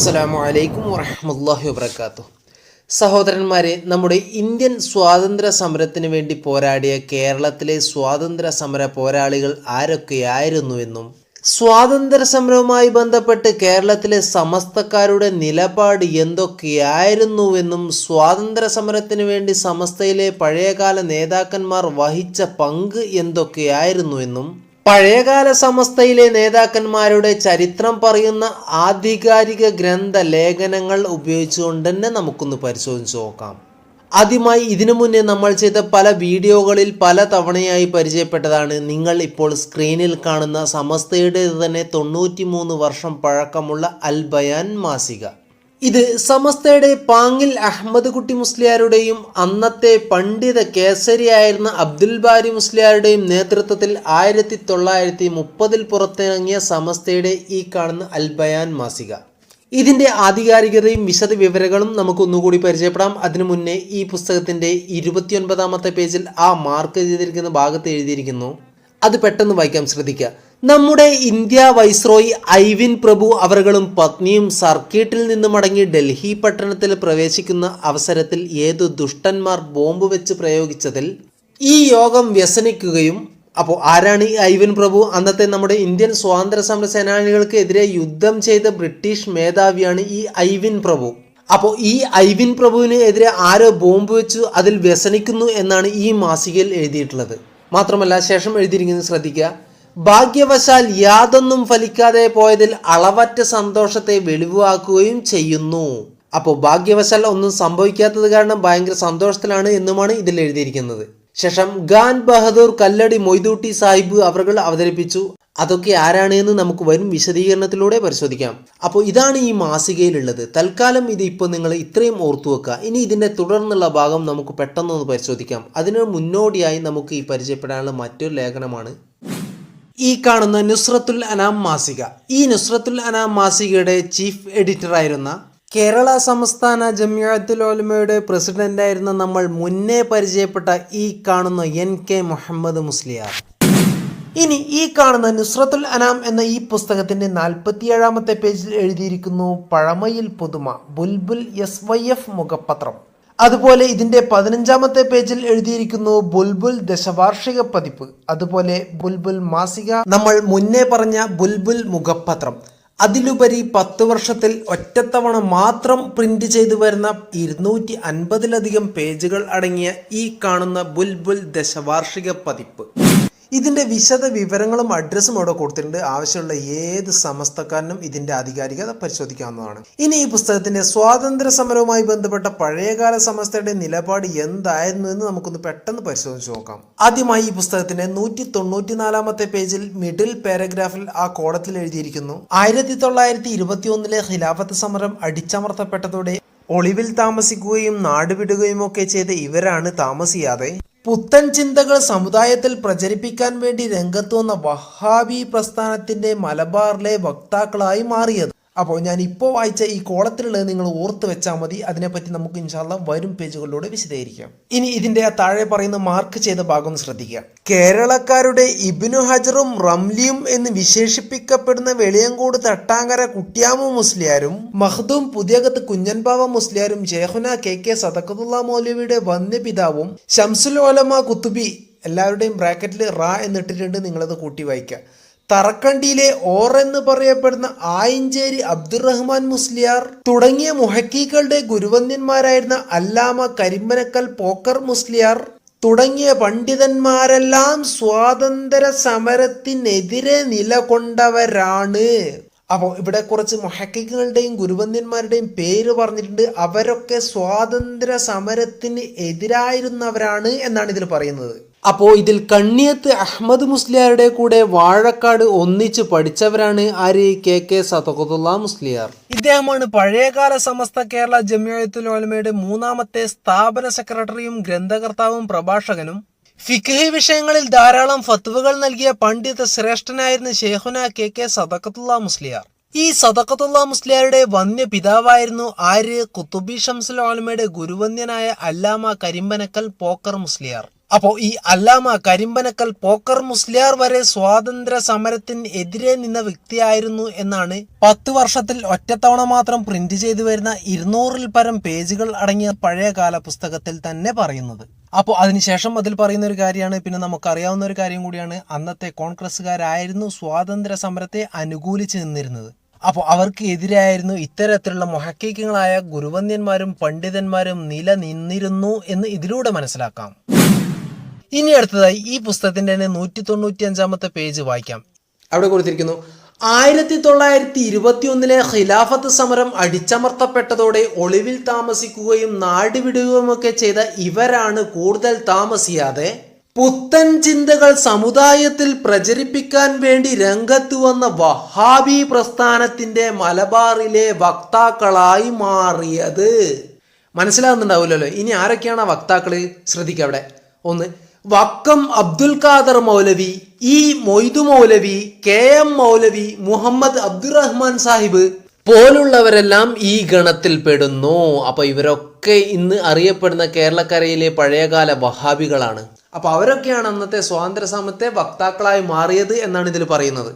അസ്സലാമു അലൈക്കും വറഹ്മത്തുള്ളാഹി വബർക്കാത്തു സഹോദരന്മാരെ നമ്മുടെ ഇന്ത്യൻ സ്വാതന്ത്ര്യ സമരത്തിന് വേണ്ടി പോരാടിയ കേരളത്തിലെ സ്വാതന്ത്ര്യ സമര പോരാളികൾ ആരൊക്കെയായിരുന്നുവെന്നും സ്വാതന്ത്ര്യ സമരവുമായി ബന്ധപ്പെട്ട് കേരളത്തിലെ സമസ്തക്കാരുടെ നിലപാട് എന്തൊക്കെയായിരുന്നുവെന്നും സ്വാതന്ത്ര്യ സമരത്തിന് വേണ്ടി സമസ്തയിലെ പഴയകാല നേതാക്കന്മാർ വഹിച്ച പങ്ക് എന്തൊക്കെയായിരുന്നുവെന്നും പഴയകാല സമസ്തയിലെ നേതാക്കന്മാരുടെ ചരിത്രം പറയുന്ന ആധികാരിക ഗ്രന്ഥ ലേഖനങ്ങൾ ഉപയോഗിച്ചുകൊണ്ട് തന്നെ നമുക്കൊന്ന് പരിശോധിച്ച് നോക്കാം. ആദ്യമായി ഇതിനു മുന്നേ നമ്മൾ ചെയ്ത പല വീഡിയോകളിൽ പല തവണയായി പരിചയപ്പെട്ടതാണ്. നിങ്ങൾ ഇപ്പോൾ സ്ക്രീനിൽ കാണുന്ന സമസ്തയുടെ തന്നെ തൊണ്ണൂറ്റി വർഷം പഴക്കമുള്ള അൽബയാൻ മാസിക. ഇത് സമസ്തയുടെ പാങ്ങിൽ അഹമ്മദ് കുട്ടി മുസ്ലിയാരുടെയും അന്നത്തെ പണ്ഡിത കേസരിയായിരുന്ന അബ്ദുൽ ബാരി മുസ്ലിയാരുടെയും നേതൃത്വത്തിൽ ആയിരത്തി തൊള്ളായിരത്തി മുപ്പതിൽ പുറത്തിറങ്ങിയ സമസ്തയുടെ ഈ കാണുന്ന അൽബയാൻ മാസിക. ഇതിന്റെ ആധികാരികതയും വിശദ വിവരങ്ങളും നമുക്ക് ഒന്നുകൂടി പരിചയപ്പെടാം. അതിനു മുന്നേ ഈ പുസ്തകത്തിന്റെ ഇരുപത്തിയൊൻപതാമത്തെ പേജിൽ ആ മാർക്ക് ചെയ്തിരിക്കുന്ന ഭാഗത്ത് എഴുതിയിരിക്കുന്നു. അത് പെട്ടെന്ന് വായിക്കാം ശ്രദ്ധിക്കുക. നമ്മുടെ ഇന്ത്യ വൈസ്രോയി ഐവിൻ പ്രഭു അവരുകളും പത്നിയും സർക്യൂട്ടിൽ നിന്ന് മടങ്ങി ഡൽഹി പട്ടണത്തിൽ പ്രവേശിക്കുന്ന അവസരത്തിൽ ഏതു ദുഷ്ടന്മാർ ബോംബ് വെച്ച് പ്രയോഗിച്ചതിൽ ഈ യോഗം വ്യസനിക്കുകയും അപ്പോൾ ആരാണ് ഈ ഐവിൻ പ്രഭു? അന്നത്തെ നമ്മുടെ ഇന്ത്യൻ സ്വാതന്ത്ര്യ സമര സേനാനികൾക്കെതിരെ യുദ്ധം ചെയ്ത ബ്രിട്ടീഷ് മേധാവിയാണ് ഈ ഐവിൻ പ്രഭു. അപ്പോൾ ഈ ഐവിൻ പ്രഭുവിന് എതിരെ ആരോ ബോംബ് വെച്ചു അതിൽ വ്യസനിക്കുന്നു എന്നാണ് ഈ മാസികയിൽ എഴുതിയിട്ടുള്ളത്. മാത്രമല്ല ശേഷം എഴുതിയിരിക്കുന്നത് ശ്രദ്ധിക്കുക. ഭാഗ്യവശാൽ യാതൊന്നും ഫലിക്കാതെ പോയതിൽ അളവറ്റ സന്തോഷത്തെ വെളിവാക്കുകയും ചെയ്യുന്നു. അപ്പോൾ ഭാഗ്യവശാൽ ഒന്നും സംഭവിക്കാത്തത് കാരണം ഭയങ്കര സന്തോഷത്തിലാണ് എന്നുമാണ് ഇതിൽ എഴുതിയിരിക്കുന്നത്. ശേഷം ഖാൻ ബഹദൂർ കല്ലടി മൊയ്തൂട്ടി സാഹിബ് അവർ അവതരിപ്പിച്ചു. അതൊക്കെ ആരാണ് എന്ന് നമുക്ക് വരും വിശദീകരണത്തിലൂടെ പരിശോധിക്കാം. അപ്പോൾ ഇതാണ് ഈ മാസികയിലുള്ളത്. തൽക്കാലം ഇത് ഇപ്പോൾ നിങ്ങൾ ഇത്രയും ഓർത്തു വെക്കുക. ഇനി ഇതിന്റെ തുടർന്നുള്ള ഭാഗം നമുക്ക് പെട്ടെന്നൊന്ന് പരിശോധിക്കാം. അതിന് മുന്നോടിയായി നമുക്ക് ഈ പരിചയപ്പെടാനുള്ള മറ്റൊരു ലേഖനമാണ് ഈ കാണുന്ന നുസ്രത്തുൽ അനാം മാസിക. ഈ നുസ്രത്തുൽ അനാം മാസികയുടെ ചീഫ് എഡിറ്ററായിരുന്ന കേരള സംസ്ഥാന ജമിയത്തുൽ ഓലമയുടെ പ്രസിഡന്റായിരുന്ന നമ്മൾ മുന്നേ പരിചയപ്പെട്ട ഈ കാണുന്ന എൻ കെ മുഹമ്മദ് മുസ്ലിയാർ. ഇനി ഈ കാണുന്ന നുസ്രത്തുൽ അനാം എന്ന ഈ പുസ്തകത്തിന്റെ നാൽപ്പത്തിയേഴാമത്തെ പേജിൽ എഴുതിയിരിക്കുന്നു പഴമയിൽ പുതുമ ബുൽബുൽ എസ് വൈ എഫ് മുഖപത്രം. അതുപോലെ ഇതിന്റെ പതിനഞ്ചാമത്തെ പേജിൽ എഴുതിയിരിക്കുന്നു ബുൽബുൽ ദശവാർഷിക പതിപ്പ്. അതുപോലെ ബുൽബുൽ മാസിക. നമ്മൾ മുന്നേ പറഞ്ഞ ബുൽബുൽ മുഖപത്രം. അതിലുപരി പത്ത് വർഷത്തിൽ ഒറ്റത്തവണ മാത്രം പ്രിന്റ് ചെയ്തു വരുന്ന ഇരുന്നൂറ്റി അൻപതിലധികം പേജുകൾ അടങ്ങിയ ഈ കാണുന്ന ബുൽബുൽ ദശവാർഷിക പതിപ്പ്. ഇതിന്റെ വിശദ വിവരങ്ങളും അഡ്രസ്സും അവിടെ കൊടുത്തിട്ടുണ്ട്. ആവശ്യമുള്ള ഏത് സമസ്തക്കാരനും ഇതിന്റെ ആധികാരികത പരിശോധിക്കാവുന്നതാണ്. ഇനി ഈ പുസ്തകത്തിന്റെ സ്വാതന്ത്ര്യ സമരവുമായി ബന്ധപ്പെട്ട പഴയകാല സമസ്തയുടെ നിലപാട് എന്തായിരുന്നു എന്ന് നമുക്കൊന്ന് പെട്ടെന്ന് പരിശോധിച്ച് നോക്കാം. ആദ്യമായി ഈ പുസ്തകത്തിന്റെ നൂറ്റി തൊണ്ണൂറ്റിനാലാമത്തെ പേജിൽ മിഡിൽ പാരഗ്രാഫിൽ ആ കോടത്തിൽ എഴുതിയിരിക്കുന്നു. ആയിരത്തി തൊള്ളായിരത്തി ഇരുപത്തി ഒന്നിലെ ഖിലാഫത്ത് സമരം അടിച്ചമർത്തപ്പെട്ടതോടെ ഒളിവിൽ താമസിക്കുകയും നാടുവിടുകയും ഒക്കെ ചെയ്ത ഇവരാണ് താമസിയാതെ പുത്തൻ ചിന്തകൾ സമുദായത്തിൽ പ്രചരിപ്പിക്കാൻ വേണ്ടി രംഗത്തുവന്ന വഹാബി പ്രസ്ഥാനത്തിന്റെ മലബാറിലെ വക്താക്കളായി മാറിയത്. അപ്പോൾ ഞാൻ ഇപ്പോൾ വായിച്ച ഈ കോളത്തിലുള്ളത് നിങ്ങൾ ഓർത്ത് വെച്ചാൽ മതി. അതിനെപ്പറ്റി നമുക്ക് ഇൻഷാല്ല വരും പേജുകളിലൂടെ വിശദീകരിക്കാം. ഇനി ഇതിന്റെ താഴെ പറയുന്ന മാർക്ക് ചെയ്ത ഭാഗം ശ്രദ്ധിക്കുക. കേരളക്കാരുടെ ഇബിനു ഹജറും റംലിയും എന്ന് വിശേഷിപ്പിക്കപ്പെടുന്ന വെളിയങ്കോട് തട്ടാങ്കര കുട്ടിയാമു മുസ്ലിയാരും മഹ്ദൂം പുതിയകത്ത് കുഞ്ഞൻപാവ മുസ്ലിയാരും ജേഹുന കെ കെ സദക്കത്തുള്ള മൗലവിയുടെ വന്യപിതാവും ഷംസുൽ ഓലമ കുത്തുബി എല്ലാവരുടെയും ബ്രാക്കറ്റിൽ റാ എന്നിട്ടിട്ടുണ്ട് നിങ്ങളത് കൂട്ടി വായിക്കുക. തറക്കണ്ടിയിലെ ഓർ എന്ന് പറയപ്പെടുന്ന ആയിഞ്ചേരി അബ്ദുറഹ്മാൻ മുസ്ലിയാർ തുടങ്ങിയ മുഹക്കീകളുടെ ഗുരുവന്യന്മാരായിരുന്ന അല്ലാമ കരിമ്പനക്കൽ പോക്കർ മുസ്ലിയാർ തുടങ്ങിയ പണ്ഡിതന്മാരെല്ലാം സ്വാതന്ത്ര്യ സമരത്തിനെതിരെ നിലകൊണ്ടവരാണ്. അപ്പോൾ ഇവിടെ കുറച്ച് മൊഹക്കികളുടെയും ഗുരുവന്യന്മാരുടെയും പേര് പറഞ്ഞിട്ടുണ്ട്. അവരൊക്കെ സ്വാതന്ത്ര്യ സമരത്തിന് എതിരായിരുന്നവരാണ് എന്നാണ് ഇതിൽ പറയുന്നത്. അപ്പോൾ ഇതിൽ കണ്ണിയത്ത് അഹമ്മദ് മുസ്ലിയാരുടെ കൂടെ വാഴക്കാട് ഒന്നിച്ച് പഠിച്ചവരാണ് ആര്? കെ. കെ. സതഖത്തുള്ള മുസ്ലിയാർ. ഇദ്ദേഹമാണ് പഴയകാല സമസ്ത കേരള ജമിയത്തുൽ ഓലമയുടെ മൂന്നാമത്തെ സ്ഥാപന സെക്രട്ടറിയും ഗ്രന്ഥകർത്താവും പ്രഭാഷകനും. ഫിഖഹി വിഷയങ്ങളിൽ ധാരാളം ഫത്വകൾ നൽകിയ പണ്ഡിത ശ്രേഷ്ഠനായിരുന്ന ഷേഹുന കെ. കെ. സദക്കത്തുള്ള മുസ്ലിയാർ. ഈ സദക്കത്തുള്ള മുസ്ലിയാരുടെ വന്യ പിതാവായിരുന്നു ആര്യ കുത്തുബി ഷംസുൽ ആലമയുടെ ഗുരുവന്യനായ അല്ലാമ കരിമ്പനക്കൽ പോക്കർ മുസ്ലിയാർ. അപ്പോൾ ഈ അല്ലാമ കരിമ്പനക്കൽ പോക്കർ മുസ്ലിയാർ വരെ സ്വാതന്ത്ര്യ സമരത്തിന് എതിരെ നിന്ന വ്യക്തിയായിരുന്നു എന്നാണ് പത്ത് വർഷത്തിൽ ഒറ്റത്തവണ മാത്രം പ്രിന്റ് ചെയ്തു വരുന്ന ഇരുന്നൂറിൽ പരം പേജുകൾ അടങ്ങിയ പഴയകാല പുസ്തകത്തിൽ തന്നെ പറയുന്നത്. അപ്പോൾ അതിനുശേഷം അതിൽ പറയുന്ന ഒരു കാര്യമാണ് പിന്നെ നമുക്കറിയാവുന്ന ഒരു കാര്യം കൂടിയാണ് അന്നത്തെ കോൺഗ്രസ്സുകാരായിരുന്നു സ്വാതന്ത്ര്യ സമരത്തെ അനുകൂലിച്ച് നിന്നിരുന്നത്. അപ്പോൾ അവർക്ക് എതിരായിരുന്നു ഇത്തരത്തിലുള്ള മൊഹക്കീക്കങ്ങളായ ഗുരുവന്യന്മാരും പണ്ഡിതന്മാരും നിലനിന്നിരുന്നു എന്ന് ഇതിലൂടെ മനസ്സിലാക്കാം. ഇനി അടുത്തതായി ഈ പുസ്തകത്തിന്റെ തന്നെ നൂറ്റി തൊണ്ണൂറ്റി അഞ്ചാമത്തെ പേജ് വായിക്കാം. അവിടെ കൊടുത്തിരിക്കുന്നു ആയിരത്തി തൊള്ളായിരത്തി ഇരുപത്തി ഒന്നിലെ ഖിലാഫത്ത് സമരം അടിച്ചമർത്തപ്പെട്ടതോടെ ഒളിവിൽ താമസിക്കുകയും നാടുവിടുകയുമൊക്കെ ചെയ്ത ഇവരാണ് കൂടുതൽ താമസിയാതെ പുത്തൻ ചിന്തകൾ സമുദായത്തിൽ പ്രചരിപ്പിക്കാൻ വേണ്ടി രംഗത്തു വന്ന വഹാബി പ്രസ്ഥാനത്തിന്റെ മലബാറിലെ വക്താക്കളായി മാറിയത്. മനസ്സിലാകുന്നുണ്ടാവില്ലല്ലോ. ഇനി ആരൊക്കെയാണ് ആ വക്താക്കൾ? ശ്രദ്ധിക്കുക അവിടെ. ഒന്ന് Vakkom Abdul Khader Moulavi E Moidu Moulavi K M Moulavi Muhammad Abdurahman Sahib പോലുള്ളവരെല്ലാം ഈ ഗണത്തിൽ പെടുന്നു. അപ്പൊ ഇവരൊക്കെ ഇന്ന് അറിയപ്പെടുന്ന കേരളക്കരയിലെ പഴയകാല വഹാബികളാണ്. അപ്പൊ അവരൊക്കെയാണ് അന്നത്തെ സ്വാതന്ത്ര്യ സമത്തെ വക്താക്കളായി മാറിയത് എന്നാണ് ഇതിൽ പറയുന്നത്.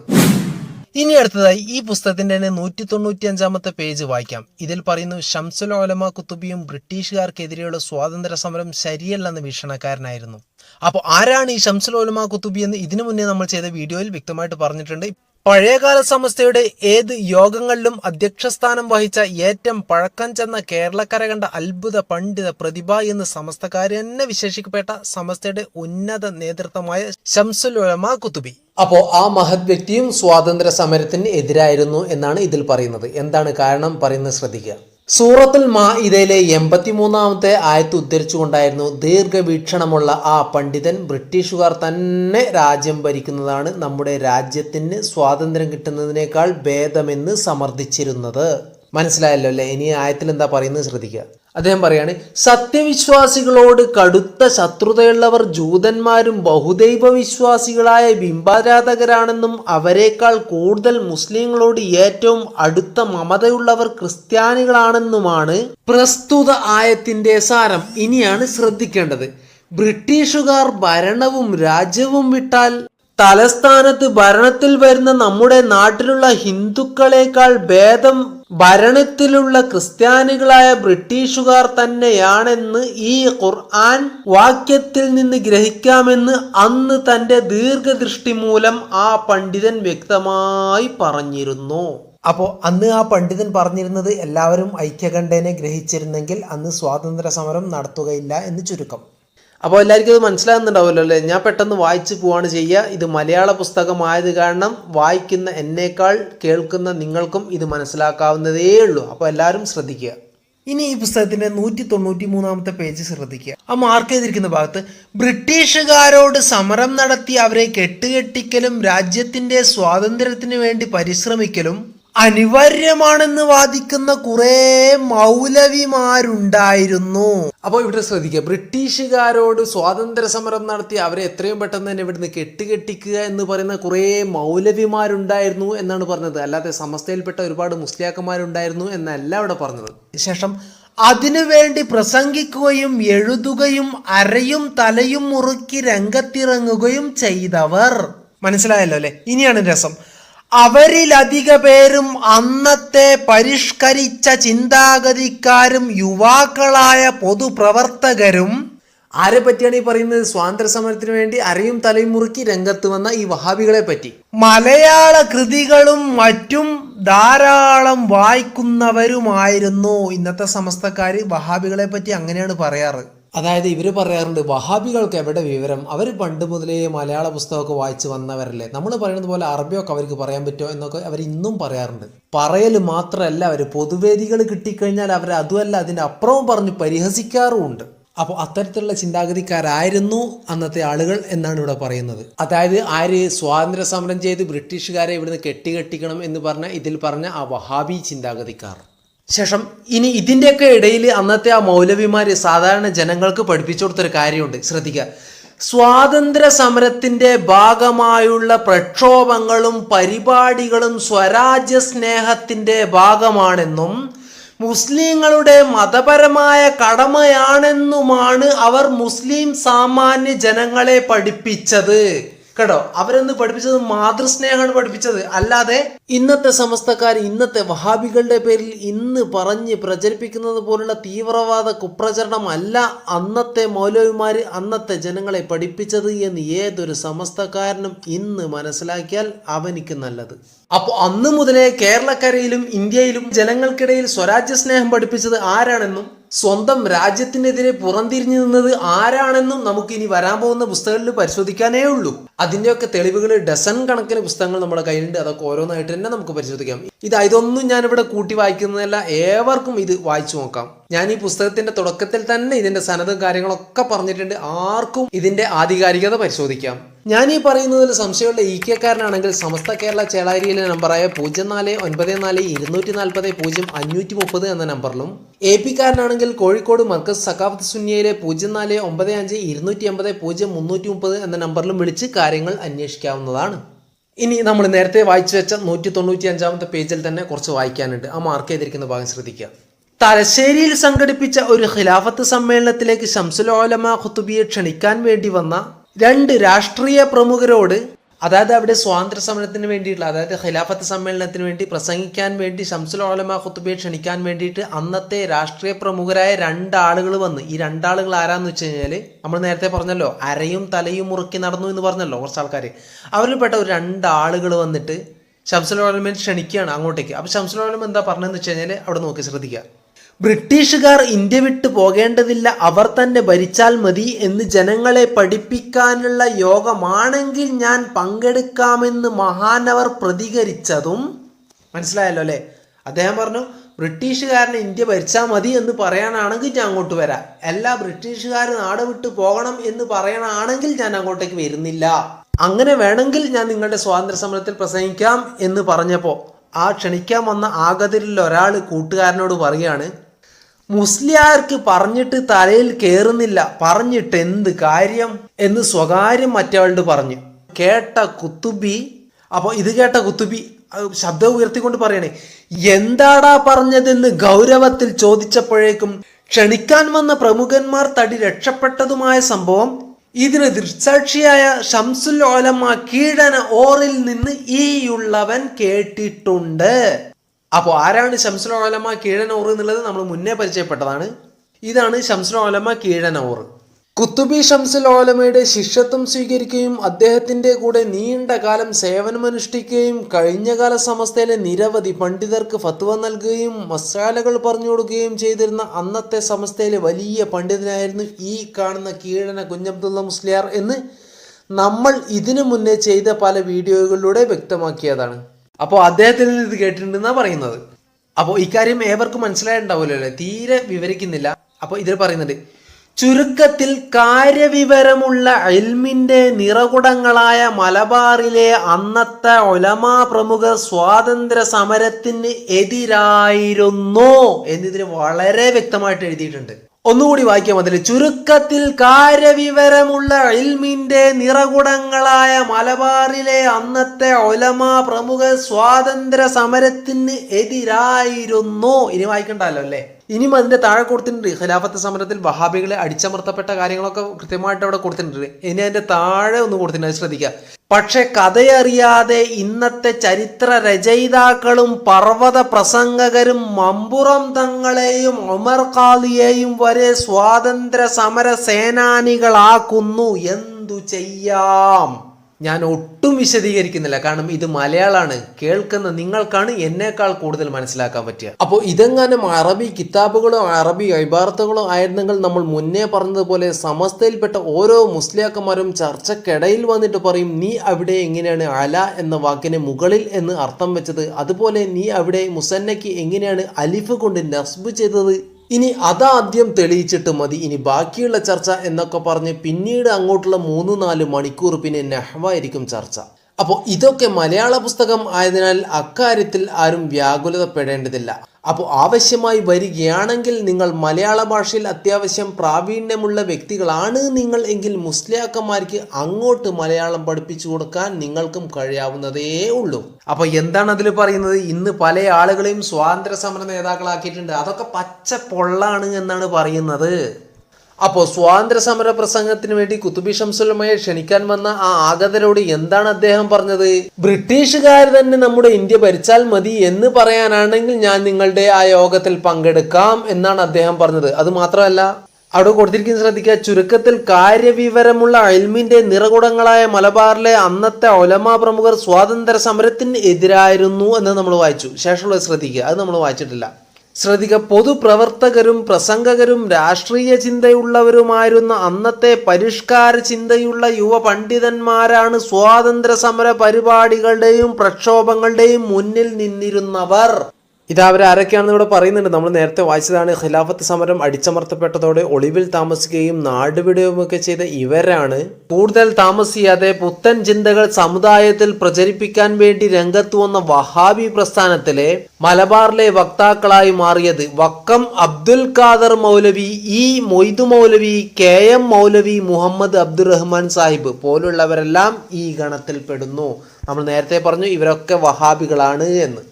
ഇനി അടുത്തതായി ഈ പുസ്തകത്തിന്റെ തന്നെ നൂറ്റി തൊണ്ണൂറ്റി അഞ്ചാമത്തെ പേജ് വായിക്കാം. ഇതിൽ പറയുന്നു ഷംസുൽ ഓലമ കുത്തുബിയും ബ്രിട്ടീഷുകാർക്കെതിരെയുള്ള സ്വാതന്ത്ര്യ സമരം ശരിയല്ലെന്ന വീക്ഷണക്കാരനായിരുന്നു. അപ്പോൾ ആരാണ് ഈ ഷംസുൽ ഓലമ കുത്തുബി എന്ന് ഇതിനു മുന്നേ നമ്മൾ ചെയ്ത വീഡിയോയിൽ വ്യക്തമായിട്ട് പറഞ്ഞിട്ടുണ്ട്. പഴയകാല സമസ്തയുടെ ഏത് യോഗങ്ങളിലും അധ്യക്ഷസ്ഥാനം വഹിച്ച ഏറ്റവും പഴക്കം ചെന്ന കേരളക്കര കണ്ട അത്ഭുത പണ്ഡിത പ്രതിഭ എന്ന് സമസ്തക്കാര് തന്നെ വിശേഷിക്കപ്പെട്ട സമസ്തയുടെ ഉന്നത നേതൃത്വമായ ഷംസുൽ ഉലമ കുത്തുബി. അപ്പോ ആ മഹത് വ്യക്തിയും സ്വാതന്ത്ര്യ സമരത്തിന് എതിരായിരുന്നു എന്നാണ് ഇതിൽ പറയുന്നത്. എന്താണ് കാരണം പറയുന്നത് ശ്രദ്ധിക്കുക. സൂറത്തുൽ മാഇദയിലെ എൺപത്തിമൂന്നാമത്തെ ആയത്ത് ഉദ്ധരിച്ചുകൊണ്ടായിരുന്നു ദീർഘവീക്ഷണമുള്ള ആ പണ്ഡിതൻ ബ്രിട്ടീഷുകാർ തന്നെ രാജ്യം ഭരിക്കുന്നതാണ് നമ്മുടെ രാജ്യത്തിന് സ്വാതന്ത്ര്യം കിട്ടുന്നതിനേക്കാൾ ഭേദമെന്ന് സമർത്ഥിച്ചിരുന്നത്. മനസ്സിലായല്ലോ അല്ലേ? ഇനി ആയത്തിൽ എന്താ പറയുന്നത് ശ്രദ്ധിക്കുക. അദ്ദേഹം പറയാണ് സത്യവിശ്വാസികളോട് കടുത്ത ശത്രുതയുള്ളവർ ജൂതന്മാരും ബഹുദൈവ വിശ്വാസികളായ ബിംബാരാധകരാണെന്നും അവരെക്കാൾ കൂടുതൽ മുസ്ലിങ്ങളോട് ഏറ്റവും അടുത്ത മമതയുള്ളവർ ക്രിസ്ത്യാനികളാണെന്നുമാണ് പ്രസ്തുത ആയത്തിന്റെ സാരം. ഇനിയാണ് ശ്രദ്ധിക്കേണ്ടത്. ബ്രിട്ടീഷുകാർ ഭരണവും രാജ്യവും വിട്ടാൽ തലസ്ഥാനത്ത് ഭരണത്തിൽ വരുന്ന നമ്മുടെ നാട്ടിലുള്ള ഹിന്ദുക്കളെക്കാൾ ഭേദം ഭരണത്തിലുള്ള ക്രിസ്ത്യാനികളായ ബ്രിട്ടീഷുകാർ തന്നെയാണെന്ന് ഈ ഖുർആൻ വാക്യത്തിൽ നിന്ന് ഗ്രഹിക്കാമെന്ന് അന്ന് തന്റെ ദീർഘദൃഷ്ടി മൂലം ആ പണ്ഡിതൻ വ്യക്തമായി പറഞ്ഞിരുന്നു. അപ്പോൾ അന്ന് ആ പണ്ഡിതൻ പറഞ്ഞിരുന്നത് എല്ലാവരും ഐക്യകണ്ഠേനെ ഗ്രഹിച്ചിരുന്നെങ്കിൽ അന്ന് സ്വാതന്ത്ര്യ സമരം നടത്തുകയില്ല എന്ന് ചുരുക്കം. അപ്പോൾ എല്ലാവർക്കും ഇത് മനസ്സിലാകുന്നുണ്ടാവുമല്ലോ അല്ലേ? ഞാൻ പെട്ടെന്ന് വായിച്ചു പോവാണ് ചെയ്യുക. ഇത് മലയാള പുസ്തകമായത് കാരണം വായിക്കുന്ന എന്നേക്കാൾ കേൾക്കുന്ന നിങ്ങൾക്കും ഇത് മനസ്സിലാക്കാവുന്നതേ ഉള്ളൂ. അപ്പോൾ എല്ലാവരും ശ്രദ്ധിക്കുക. ഇനി ഈ പുസ്തകത്തിന്റെ നൂറ്റി തൊണ്ണൂറ്റി മൂന്നാമത്തെ പേജ് ശ്രദ്ധിക്കുക. ആ മാർക്ക് ചെയ്തിരിക്കുന്ന ഭാഗത്ത് ബ്രിട്ടീഷുകാരോട് സമരം നടത്തി അവരെ കെട്ടുകെട്ടിക്കലും രാജ്യത്തിന്റെ സ്വാതന്ത്ര്യത്തിന് വേണ്ടി പരിശ്രമിക്കലും അനിവാര്യമാണെന്ന് വാദിക്കുന്ന കുറെ മൗലവിമാരുണ്ടായിരുന്നു. അപ്പോൾ ഇവിടെ ശ്രദ്ധിക്കുക ബ്രിട്ടീഷുകാരോട് സ്വാതന്ത്ര്യ സമരം നടത്തി അവരെ എത്രയും പെട്ടെന്ന് തന്നെ ഇവിടുന്ന് കെട്ടുകെട്ടിക്കുക എന്ന് പറയുന്ന കുറേ മൗലവിമാരുണ്ടായിരുന്നു എന്നാണ് പറഞ്ഞത്. അല്ലാതെ സമസ്തയിൽപ്പെട്ട ഒരുപാട് മുസ്ലിയാക്കന്മാരുണ്ടായിരുന്നു എന്നല്ല അവിടെ പറഞ്ഞത്. ശേഷം അതിനുവേണ്ടി പ്രസംഗിക്കുകയും എഴുതുകയും അരയും തലയും മുറുക്കി രംഗത്തിറങ്ങുകയും ചെയ്തവർ. മനസ്സിലായല്ലോ അല്ലെ? ഇനിയാണ് രസം. അവരിലധിക പേരും അന്നത്തെ പരിഷ്കരിച്ച ചിന്താഗതിക്കാരും യുവാക്കളായ പൊതുപ്രവർത്തകരും ആരെ പറ്റിയാണ് ഈ പറയുന്നത്? സ്വാതന്ത്ര്യ സമരത്തിന് വേണ്ടി അരയും തലയും മുറുക്കി രംഗത്ത് വന്ന ഈ വഹാബികളെ പറ്റി. മലയാള കൃതികളും മറ്റും ധാരാളം വായിക്കുന്നവരുമായിരുന്നു ഇന്നത്തെ സമസ്തക്കാർ വഹാബികളെ പറ്റി അങ്ങനെയാണ് പറയാറ്. അതായത് ഇവർ പറയാറുണ്ട് വഹാബികൾക്ക് എവിടെ വിവരം? അവർ പണ്ട് മുതലേ മലയാള പുസ്തകമൊക്കെ വായിച്ച് വന്നവരല്ലേ? നമ്മൾ പറയുന്നത് പോലെ അറബിയൊക്കെ അവർക്ക് പറയാൻ പറ്റുമോ എന്നൊക്കെ അവർ ഇന്നും പറയാറുണ്ട്. പറയൽ മാത്രമല്ല അവർ പൊതുവേദികൾ കിട്ടിക്കഴിഞ്ഞാൽ അവർ അതുമല്ല അതിന്റെ അപ്പുറവും പറഞ്ഞ് പരിഹസിക്കാറുമുണ്ട്. അപ്പോൾ അത്തരത്തിലുള്ള ചിന്താഗതിക്കാരായിരുന്നു അന്നത്തെ ആളുകൾ എന്നാണ് ഇവിടെ പറയുന്നത്. അതായത് ആര് സ്വാതന്ത്ര്യ സമരം ചെയ്ത് ബ്രിട്ടീഷുകാരെ ഇവിടുന്ന് കെട്ടികെട്ടിക്കണം എന്ന് പറഞ്ഞ ഇതിൽ പറഞ്ഞ ആ വഹാബി ചിന്താഗതിക്കാർ. ശേഷം ഇനി ഇതിന്റെയൊക്കെ ഇടയിൽ അന്നത്തെ ആ മൗലവിമാർ സാധാരണ ജനങ്ങൾക്ക് പഠിപ്പിച്ചു കൊടുത്തൊരു കാര്യമുണ്ട്. ശ്രദ്ധിക്കുക. സ്വാതന്ത്ര്യ സമരത്തിന്റെ ഭാഗമായുള്ള പ്രക്ഷോഭങ്ങളും പരിപാടികളും സ്വരാജ്യ സ്നേഹത്തിന്റെ ഭാഗമാണെന്നും മുസ്ലിങ്ങളുടെ മതപരമായ കടമയാണെന്നുമാണ് അവർ മുസ്ലിം സാമാന്യ ജനങ്ങളെ പഠിപ്പിച്ചത്. കേട്ടോ? അവരെന്ന് പഠിപ്പിച്ചത്? മാതൃസ്നേഹമാണ് പഠിപ്പിച്ചത്. അല്ലാതെ ഇന്നത്തെ സമസ്തക്കാർ ഇന്നത്തെ വഹാബികളുടെ പേരിൽ ഇന്ന് പറഞ്ഞ് പ്രചരിപ്പിക്കുന്നത് പോലുള്ള തീവ്രവാദ കുപ്രചരണമല്ല അന്നത്തെ മൗലവിമാർ അന്നത്തെ ജനങ്ങളെ പഠിപ്പിച്ചത് എന്ന് ഏതൊരു സമസ്തക്കാരനും ഇന്ന് മനസ്സിലാക്കിയാൽ അവനിക്ക് നല്ലത്. അപ്പോൾ അന്ന് മുതലേ കേരളക്കരയിലും ഇന്ത്യയിലും ജനങ്ങൾക്കിടയിൽ സ്വരാജ്യ സ്നേഹം പഠിപ്പിച്ചത് ആരാണെന്നും സ്വന്തം രാജ്യത്തിനെതിരെ പുറംതിരിഞ്ഞു നിന്നത് ആരാണെന്നും നമുക്ക് ഇനി വരാൻ പോകുന്ന പുസ്തകങ്ങളിൽ പരിശോധിക്കാനേ ഉള്ളൂ. അതിന്റെയൊക്കെ തെളിവുകൾ ഡസൺ കണക്കിന് പുസ്തകങ്ങൾ നമ്മുടെ കയ്യിലുണ്ട്. അതൊക്കെ ഓരോന്നായിട്ട് തന്നെ നമുക്ക് പരിശോധിക്കാം. ഇത് ഇതൊന്നും ഞാനിവിടെ കൂട്ടി വായിക്കുന്നതല്ല ഏവർക്കും ഇത് വായിച്ചു നോക്കാം. ഞാൻ ഈ പുസ്തകത്തിന്റെ തുടക്കത്തിൽ തന്നെ ഇതിന്റെ സനതും കാര്യങ്ങളൊക്കെ പറഞ്ഞിട്ടുണ്ട്. ആർക്കും ഇതിന്റെ ആധികാരികത പരിശോധിക്കാം. ഞാൻ ഈ പറയുന്നതിൽ സംശയമുള്ള ഇ കെക്കാരനാണെങ്കിൽ സമസ്ത കേരള ചേളാരിയിലെ നമ്പറായ പൂജ്യം നാല് ഒൻപത് നാല് ഇരുന്നൂറ്റി നാൽപ്പത് പൂജ്യം അഞ്ഞൂറ്റി മുപ്പത് എന്ന നമ്പറിലും എ പിക്കാരനാണെങ്കിൽ കോഴിക്കോട് മർക്കസ് സക്കാഫത്ത് സുന്നിയയിലെ പൂജ്യം നാല് ഒമ്പത് അഞ്ച് ഇരുന്നൂറ്റി അമ്പത് പൂജ്യം മുന്നൂറ്റി മുപ്പത് എന്ന നമ്പറിലും വിളിച്ച് കാര്യങ്ങൾ അന്വേഷിക്കാവുന്നതാണ്. ഇനി നമ്മൾ നേരത്തെ വായിച്ചു വെച്ച നൂറ്റി തൊണ്ണൂറ്റി അഞ്ചാമത്തെ പേജിൽ തന്നെ കുറച്ച് വായിക്കാനുണ്ട്. ആ മാർക്ക് ചെയ്തിരിക്കുന്ന ഭാഗം ശ്രദ്ധിക്കുക. തലശ്ശേരിയിൽ സംഘടിപ്പിച്ച ഒരു ഖിലാഫത്ത് സമ്മേളനത്തിലേക്ക് ഷംസുലോലമ ഖുത്തുബിയെ ക്ഷണിക്കാൻ വേണ്ടി വന്ന രണ്ട് രാഷ്ട്രീയ പ്രമുഖരോട് അതായത് അവിടെ സ്വാതന്ത്ര്യ സമരത്തിന് വേണ്ടിയിട്ടുള്ള അതായത് ഖിലാഫത്ത് സമ്മേളനത്തിന് വേണ്ടി പ്രസംഗിക്കാൻ വേണ്ടി ഷംസുൽ ഓലമ ഖുത്തുബയെ ക്ഷണിക്കാൻ വേണ്ടിയിട്ട് അന്നത്തെ രാഷ്ട്രീയ പ്രമുഖരായ രണ്ടാളുകൾ വന്ന്. ഈ രണ്ടാളുകൾ ആരാന്ന് വെച്ച് കഴിഞ്ഞാൽ നമ്മൾ നേരത്തെ പറഞ്ഞല്ലോ അരയും തലയും മുറുക്കി നടന്നു എന്ന് പറഞ്ഞല്ലോ കുറച്ച് ആൾക്കാർ അവരിൽപ്പെട്ട ഒരു രണ്ടാളുകൾ വന്നിട്ട് ഷംസുൽ ഓലമയെ ക്ഷണിക്കുകയാണ് അങ്ങോട്ടേക്ക്. അപ്പോൾ ഷംസുൽ ഓലമ എന്താ പറഞ്ഞതെന്ന് വെച്ച് കഴിഞ്ഞാൽ അവിടെ നോക്കി ശ്രദ്ധിക്കുക. ബ്രിട്ടീഷുകാർ ഇന്ത്യ വിട്ടു പോകേണ്ടതില്ല അവർ തന്നെ ഭരിച്ചാൽ മതി എന്ന് ജനങ്ങളെ പഠിപ്പിക്കാനുള്ള യോഗമാണെങ്കിൽ ഞാൻ പങ്കെടുക്കാമെന്ന് മഹാനവർ പ്രതികരിച്ചതും മനസ്സിലായല്ലോ അല്ലേ? അദ്ദേഹം പറഞ്ഞു ബ്രിട്ടീഷുകാരനെ ഇന്ത്യ ഭരിച്ചാൽ മതി എന്ന് പറയാനാണെങ്കിൽ ഞാൻ അങ്ങോട്ട് വരാം. എല്ലാ ബ്രിട്ടീഷുകാർ നാട് വിട്ടു പോകണം എന്ന് പറയണാണെങ്കിൽ ഞാൻ അങ്ങോട്ടേക്ക് വരുന്നില്ല. അങ്ങനെ വേണമെങ്കിൽ ഞാൻ നിങ്ങളുടെ സ്വാതന്ത്ര്യ സമരത്തിൽ പ്രസംഗിക്കാം എന്ന് പറഞ്ഞപ്പോൾ ആ ക്ഷണിക്കാൻ വന്ന ആഗതരിൽ ഒരാൾ കൂട്ടുകാരനോട് പറയുകയാണ് മുസ്ലിയാർക്ക് പറഞ്ഞിട്ട് തലയിൽ കയറുന്നില്ല പറഞ്ഞിട്ട് എന്ത് കാര്യം? എന്ന് സ്വകാര്യം മറ്റവളോട് പറഞ്ഞു. കേട്ട കുത്തുബി അപ്പോൾ ഇത് കേട്ട കുത്തുബി ശബ്ദം ഉയർത്തിക്കൊണ്ട് പറയണേ എന്താടാ പറഞ്ഞതെന്ന് ഗൗരവത്തിൽ ചോദിച്ചപ്പോഴേക്കും ക്ഷണിക്കാൻ വന്ന പ്രമുഖന്മാർ തടി രക്ഷപ്പെട്ടതുമായ സംഭവം ഇതിന് ദൃക്സാക്ഷിയായ ഷംസുൽ ഓലമ്മ കീഴന ഓറിൽ നിന്ന് ഈയുള്ളവൻ കേട്ടിട്ടുണ്ട്. അപ്പോൾ ആരാണ് ഷംസുൽ കീഴനൂർ എന്നുള്ളത് നമ്മൾ മുന്നേ പരിചയപ്പെട്ടതാണ്. ഇതാണ് ഷംസുൽ കീഴനൂർ കുത്തുബി ഷംസുൽ ഓലമയുടെ ശിഷ്യത്വം സ്വീകരിക്കുകയും അദ്ദേഹത്തിന്റെ കൂടെ നീണ്ട കാലം സേവനമനുഷ്ഠിക്കുകയും കഴിഞ്ഞകാല സമസ്തയിലെ നിരവധി പണ്ഡിതർക്ക് ഫത്വ നൽകുകയും മസാലകൾ പറഞ്ഞു കൊടുക്കുകയും ചെയ്തിരുന്ന അന്നത്തെ സമസ്തയിലെ വലിയ പണ്ഡിതനായിരുന്നു ഈ കാണുന്ന കീഴന കുഞ്ഞബ്ദുള്ള മുസ്ലിയാർ എന്ന് നമ്മൾ ഇതിനു മുന്നേ ചെയ്ത പല വീഡിയോകളിലൂടെ വ്യക്തമാക്കിയതാണ്. അപ്പോൾ അദ്ദേഹത്തിൽ നിന്ന് ഇത് കേട്ടിട്ടുണ്ടെന്നാണ് പറയുന്നത്. അപ്പോൾ ഇക്കാര്യം ഏവർക്കും മനസ്സിലായിട്ടുണ്ടാവില്ല അല്ലേ തീരെ വിവരിക്കുന്നില്ല. അപ്പോൾ ഇതിൽ പറയുന്നുണ്ട് ചുരുക്കത്തിൽ കാര്യവിവരമുള്ള എൽമിന്റെ നിറകുടങ്ങളായ മലബാറിലെ അന്നത്തെ ഒലമാ പ്രമുഖ സ്വാതന്ത്ര്യ സമരത്തിന് എതിരായിരുന്നു എന്നിതിന് വളരെ വ്യക്തമായിട്ട് എഴുതിയിട്ടുണ്ട്. ഒന്നുകൂടി വായിക്കാം അതിൽ ചുരുക്കത്തിൽ കാര്യവിവരമുള്ള ഇൽമിന്റെ നിറകുടങ്ങളായ മലബാറിലെ അന്നത്തെ ഒലമ പ്രമുഖ സ്വാതന്ത്ര്യ സമരത്തിന് എതിരായിരുന്നു. ഇനി വായിക്കണ്ടല്ലോ അല്ലേ? ഇനിയും അതിന്റെ താഴെ കൊടുത്തിട്ടുണ്ട്. ഖിലാഫത്ത് സമരത്തിൽ വഹാബികളെ അടിച്ചമർത്തപ്പെട്ട കാര്യങ്ങളൊക്കെ കൃത്യമായിട്ട് അവിടെ കൊടുത്തിട്ടുണ്ട്. ഇനി അതിന്റെ താഴെ ഒന്ന് കൊടുത്തിട്ടുണ്ട്. ശ്രദ്ധിക്കുക. പക്ഷെ കഥയറിയാതെ ഇന്നത്തെ ചരിത്ര രചയിതാക്കളും പർവത പ്രസംഗകരും മമ്പുറം തങ്ങളെയും ഒമർ കാലിയെയും വരെ സ്വാതന്ത്ര്യ സമര സേനാനികളാക്കുന്നു എന്തു ചെയ്യാം? ഞാൻ ഒട്ടും വിശദീകരിക്കുന്നില്ല. കാരണം ഇത് മലയാളമാണ് കേൾക്കുന്ന നിങ്ങൾക്കാണ് എന്നേക്കാൾ കൂടുതൽ മനസ്സിലാക്കാൻ പറ്റുക. അപ്പോൾ ഇതെങ്ങാനും അറബി കിതാബുകളോ അറബി ഇബാർത്തുകളോ ആയിരുന്നെങ്കിൽ നമ്മൾ മുന്നേ പറഞ്ഞതുപോലെ സമസ്തയിൽപ്പെട്ട ഓരോ മുസ്ലിയാക്കന്മാരും ചർച്ചക്കിടയിൽ വന്നിട്ട് പറയും നീ അവിടെ എങ്ങനെയാണ് അല എന്ന വാക്കിന് മുകളിൽ എന്ന് അർത്ഥം വെച്ചത്? അതുപോലെ നീ അവിടെ മുസന്നയ്ക്ക് എങ്ങനെയാണ് അലിഫ് കൊണ്ട് നസ്ബ് ചെയ്തത്? ഇനി അതാദ്യം തെളിയിച്ചിട്ട് മതി. ഇനി ബാക്കിയുള്ള ചർച്ച എന്നൊക്കെ പറഞ്ഞ് പിന്നീട് അങ്ങോട്ടുള്ള മൂന്ന് നാല് മണിക്കൂർ പിന്നെ നെഹ്വായിരിക്കും ചർച്ച. അപ്പോൾ ഇതൊക്കെ മലയാള പുസ്തകം ആയതിനാൽ അക്കാര്യത്തിൽ ആരും വ്യാകുലതപ്പെടേണ്ടതില്ല. അപ്പോൾ ആവശ്യമായി വരികയാണെങ്കിൽ നിങ്ങൾ മലയാള ഭാഷയിൽ അത്യാവശ്യം പ്രാവീണ്യമുള്ള വ്യക്തികളാണ് നിങ്ങൾ എങ്കിൽ മുസ്ലിയാക്കന്മാർക്ക് അങ്ങോട്ട് മലയാളം പഠിപ്പിച്ചു കൊടുക്കാൻ നിങ്ങൾക്കും കഴിയാവുന്നതേ ഉള്ളൂ. അപ്പോൾ എന്താണ് അതിൽ പറയുന്നത്? ഇന്ന് പല ആളുകളെയും സ്വാതന്ത്ര്യ സമര നേതാക്കളാക്കിയിട്ടുണ്ട്. അതൊക്കെ പച്ച പൊള്ളാണ് എന്നാണ് പറയുന്നത്. അപ്പോൾ സ്വാതന്ത്ര്യ സമര പ്രസംഗത്തിന് വേണ്ടി കുത്തുബി ഷംസുലമയെ ക്ഷണിക്കാൻ വന്ന ആ ആഗതരോട് എന്താണ് അദ്ദേഹം പറഞ്ഞത്? ബ്രിട്ടീഷുകാർ തന്നെ നമ്മുടെ ഇന്ത്യ ഭരിച്ചാൽ മതി എന്ന് പറയാനാണെങ്കിൽ ഞാൻ നിങ്ങളുടെ ആ യോഗത്തിൽ പങ്കെടുക്കാം എന്നാണ് അദ്ദേഹം പറഞ്ഞത്. അത് മാത്രമല്ല അവിടെ കൊടുത്തിരിക്കുന്ന ശ്രദ്ധിക്കുക ചുരുക്കത്തിൽ കാര്യവിവരമുള്ള അയൽമിന്റെ നിറകുടങ്ങളായ മലബാറിലെ അന്നത്തെ ഒലമ പ്രമുഖർ സ്വാതന്ത്ര്യ സമരത്തിന് എതിരായിരുന്നു എന്ന് നമ്മൾ വായിച്ചു. ശേഷമുള്ളത് ശ്രദ്ധിക്കുക. അത് നമ്മൾ വായിച്ചിട്ടില്ല. ശ്രദ്ധിക്കുക പൊതുപ്രവർത്തകരും പ്രസംഗകരും രാഷ്ട്രീയ ചിന്തയുള്ളവരുമായിരുന്ന അന്നത്തെ പരിഷ്കാര ചിന്തയുള്ള യുവ പണ്ഡിതന്മാരാണ് സ്വാതന്ത്ര്യ സമര പരിപാടികളുടെയും പ്രക്ഷോഭങ്ങളുടെയും മുന്നിൽ നിന്നിരുന്നവർ. ഇത് അവർ ആരൊക്കെയാണെന്ന് ഇവിടെ പറയുന്നുണ്ട്. നമ്മൾ നേരത്തെ വായിച്ചതാണ് ഖിലാഫത്ത് സമരം അടിച്ചമർത്തപ്പെട്ടതോടെ ഒളിവിൽ താമസിക്കുകയും നാടുവിടുകയുമൊക്കെ ചെയ്ത ഇവരാണ്. കൂടുതൽ താമസിയാതെ പുത്തൻ ചിന്തകൾ സമുദായത്തിൽ പ്രചരിപ്പിക്കാൻ വേണ്ടി രംഗത്ത് വന്ന വഹാബി പ്രസ്ഥാനത്തിലെ മലബാറിലെ വക്താക്കളായി മാറിയത് Vakkom Abdul Khader Moulavi E Moidu Moulavi K M Moulavi Muhammad Abdurahman Sahib പോലുള്ളവരെല്ലാം ഈ ഗണത്തിൽ പെടുന്നു. നമ്മൾ നേരത്തെ പറഞ്ഞു ഇവരൊക്കെ വഹാബികളാണ് എന്ന്.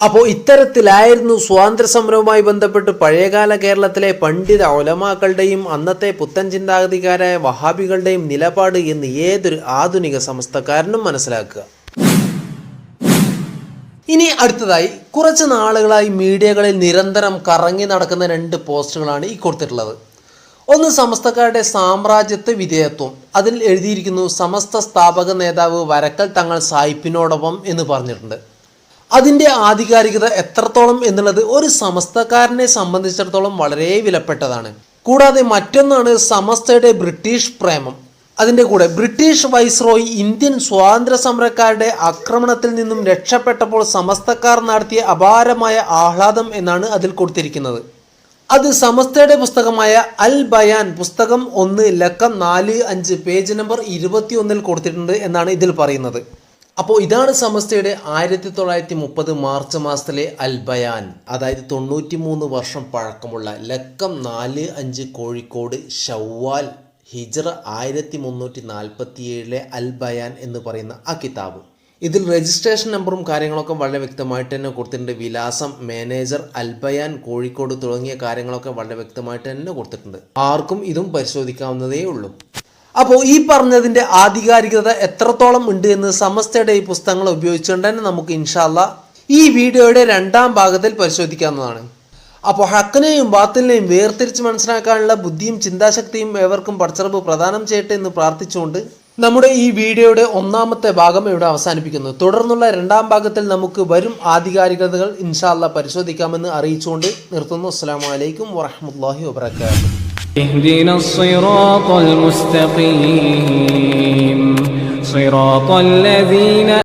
അപ്പോൾ ഇത്തരത്തിലായിരുന്നു സ്വാതന്ത്ര്യ സമരവുമായി ബന്ധപ്പെട്ട് പഴയകാല കേരളത്തിലെ പണ്ഡിത ഒലമാക്കളുടെയും അന്നത്തെ പുത്തൻ ചിന്താഗതിക്കാരായ വഹാബികളുടെയും നിലപാട് എന്ന് ഏതൊരു ആധുനിക സമസ്തക്കാരനും മനസ്സിലാക്കുക. ഇനി അടുത്തതായി കുറച്ച് നാളുകളായി മീഡിയകളിൽ നിരന്തരം കറങ്ങി നടക്കുന്ന രണ്ട് പോസ്റ്റുകളാണ് ഈ കൊടുത്തിട്ടുള്ളത്. ഒന്ന് സമസ്തക്കാരുടെ സാമ്രാജ്യത്വ വിധേയത്വം. അതിൽ എഴുതിയിരിക്കുന്നു സമസ്ത സ്ഥാപക നേതാവ് വരക്കൽ തങ്ങൾ സായിപ്പിനോടൊപ്പം എന്ന് പറഞ്ഞിട്ടുണ്ട്. അതിന്റെ ആധികാരികത എത്രത്തോളം എന്നുള്ളത് ഒരു സമസ്തക്കാരനെ സംബന്ധിച്ചിടത്തോളം വളരെ വിലപ്പെട്ടതാണ്. കൂടാതെ മറ്റൊന്നാണ് സമസ്തയുടെ ബ്രിട്ടീഷ് പ്രേമം. അതിന്റെ കൂടെ ബ്രിട്ടീഷ് വൈസ്രോയി ഇന്ത്യൻ സ്വാതന്ത്ര്യ സമരക്കാരുടെ ആക്രമണത്തിൽ നിന്നും രക്ഷപ്പെട്ടപ്പോൾ സമസ്തക്കാർ നടത്തിയ അപാരമായ ആഹ്ലാദം എന്നാണ് അതിൽ കൊടുത്തിരിക്കുന്നത്. അത് സമസ്തയുടെ പുസ്തകമായ അൽ ബയാൻ പുസ്തകം ഒന്ന് ലക്കം നാല് അഞ്ച് പേജ് നമ്പർ ഇരുപത്തി ഒന്നിൽ കൊടുത്തിട്ടുണ്ട് എന്നാണ് ഇതിൽ പറയുന്നത്. അപ്പോൾ ഇതാണ് സമസ്തയുടെ ആയിരത്തി തൊള്ളായിരത്തി മുപ്പത് മാർച്ച് മാസത്തിലെ അൽബയാൻ. അതായത് തൊണ്ണൂറ്റി മൂന്ന് വർഷം പഴക്കമുള്ള ലക്കം നാല് അഞ്ച് കോഴിക്കോട് ഷവ്വാൽ ഹിജ്റ ആയിരത്തി മുന്നൂറ്റി നാൽപ്പത്തി ഏഴിലെ അൽ ബയാൻ എന്ന് പറയുന്ന ആ കിതാബ്. ഇതിൽ രജിസ്ട്രേഷൻ നമ്പറും കാര്യങ്ങളൊക്കെ വളരെ വ്യക്തമായിട്ട് തന്നെ കൊടുത്തിട്ടുണ്ട്. വിലാസം മാനേജർ അൽബയാൻ കോഴിക്കോട് തുടങ്ങിയ കാര്യങ്ങളൊക്കെ വളരെ വ്യക്തമായിട്ട് തന്നെ കൊടുത്തിട്ടുണ്ട്. ആർക്കും ഇതും പരിശോധിക്കാവുന്നതേ ഉള്ളൂ അപ്പോൾ ഈ പറഞ്ഞതിന്റെ ആധികാരികത എത്രത്തോളം ഉണ്ട് എന്ന് സമസ്തയുടെ ഈ പുസ്തകങ്ങൾ ഉപയോഗിച്ചുകൊണ്ട് തന്നെ നമുക്ക് ഇൻഷാല്ല ഈ വീഡിയോയുടെ രണ്ടാം ഭാഗത്തിൽ പരിശോധിക്കാവുന്നതാണ്. അപ്പോൾ ഹക്കിനെയും ബാത്തിലിനെയും വേർതിരിച്ച് മനസ്സിലാക്കാനുള്ള ബുദ്ധിയും ചിന്താശക്തിയും ഏവർക്കും പടച്ചറബ് പ്രദാനം ചെയ്യട്ടെ എന്ന് പ്രാർത്ഥിച്ചുകൊണ്ട് നമ്മുടെ ഈ വീഡിയോയുടെ ഒന്നാമത്തെ ഭാഗം ഇവിടെ അവസാനിപ്പിക്കുന്നു തുടർന്നുള്ള രണ്ടാം ഭാഗത്തിൽ നമുക്ക് വരും ആധികാരികതകൾ ഇൻഷാല്ല പരിശോധിക്കാമെന്ന് അറിയിച്ചുകൊണ്ട് നിർത്തുന്നു അസ്സാം വലൈക്കും വറഹമുല്ലാഹി വാബർക്കാത്തു اهدنا الصراط المستقيم صراط الذين